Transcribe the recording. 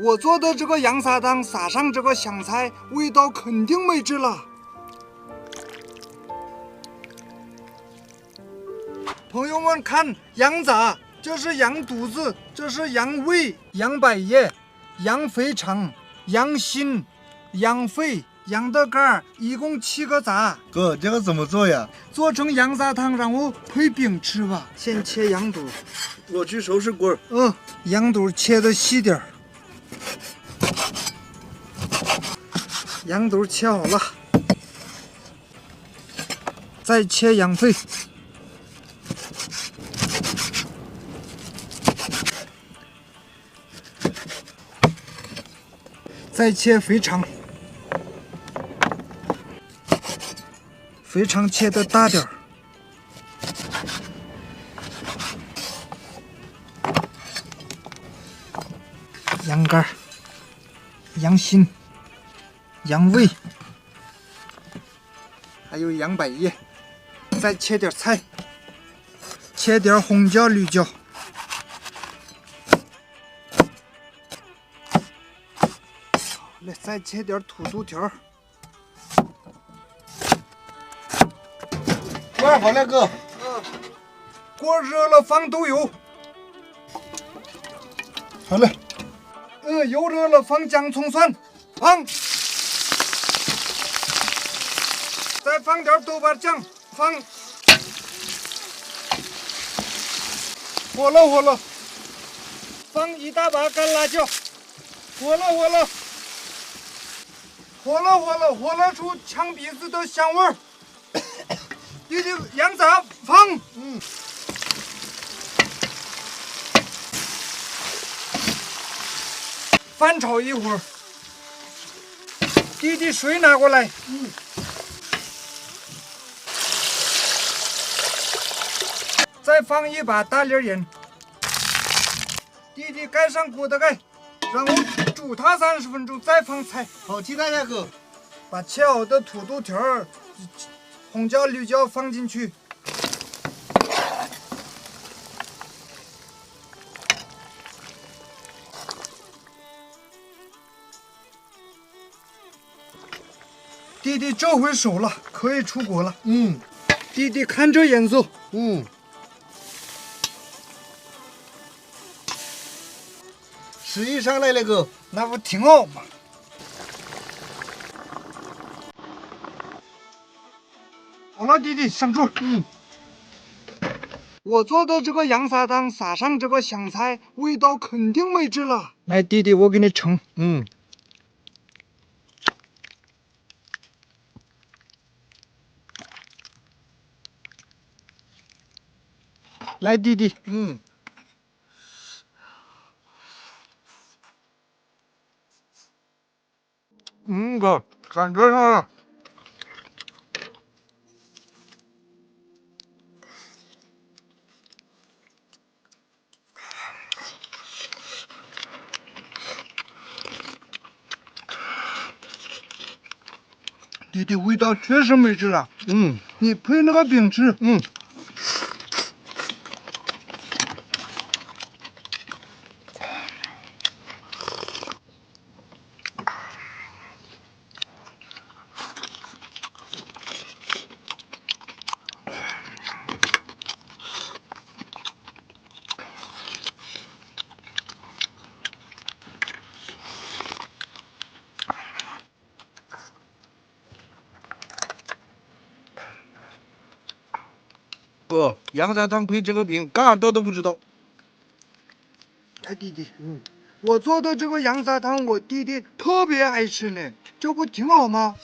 我做的这个羊杂汤撒上这个香菜，味道肯定美极了。朋友们看，羊杂，这是羊肚子，这是羊胃、羊百叶、羊肥肠、羊心、羊肺、羊的肝儿，一共七个杂。哥，这个怎么做呀？做成羊杂汤，然后配饼吃吧。先切羊肚，我去收拾锅儿。嗯，羊肚切的细点儿。羊肚切好了，再切羊肺。再切肥肠，肥肠切的大点。羊肝、羊心、羊胃，还有羊百叶，再切点菜，切点红椒、绿椒。来，再切点土豆条儿。锅儿好了，哥。锅热了，放豆油。好嘞。嗯，油热了，放姜、葱、蒜，放。再放点豆瓣酱，放。火了，火了。放一大把干辣椒，火了，火了。火了，火了，火了出呛鼻子的香味儿。弟弟，羊杂放。嗯。翻炒一会儿。弟弟，水拿过来。嗯。再放一把大粒盐。弟弟，盖上锅的盖，然后煮它三十分钟，再放菜。好期待呀，哥！把切好的土豆条儿、红椒、绿椒放进去。弟弟，这回熟了，可以出锅了。嗯。弟弟，看这颜色。嗯。食欲上来了，个，那不挺好吗？好了，弟弟，上桌。嗯。我做的这个羊杂汤，撒上这个香菜，味道肯定美极了。来，弟弟，我给你盛。嗯。来，弟弟。嗯。嗯，哥，感觉上了。弟弟，味道确实美极了。嗯。你配那个饼吃。嗯。哥，羊杂汤配这个饼，干多都不知道。他，弟弟，嗯，我做的这个羊杂汤，我弟弟特别爱吃呢，这不挺好吗？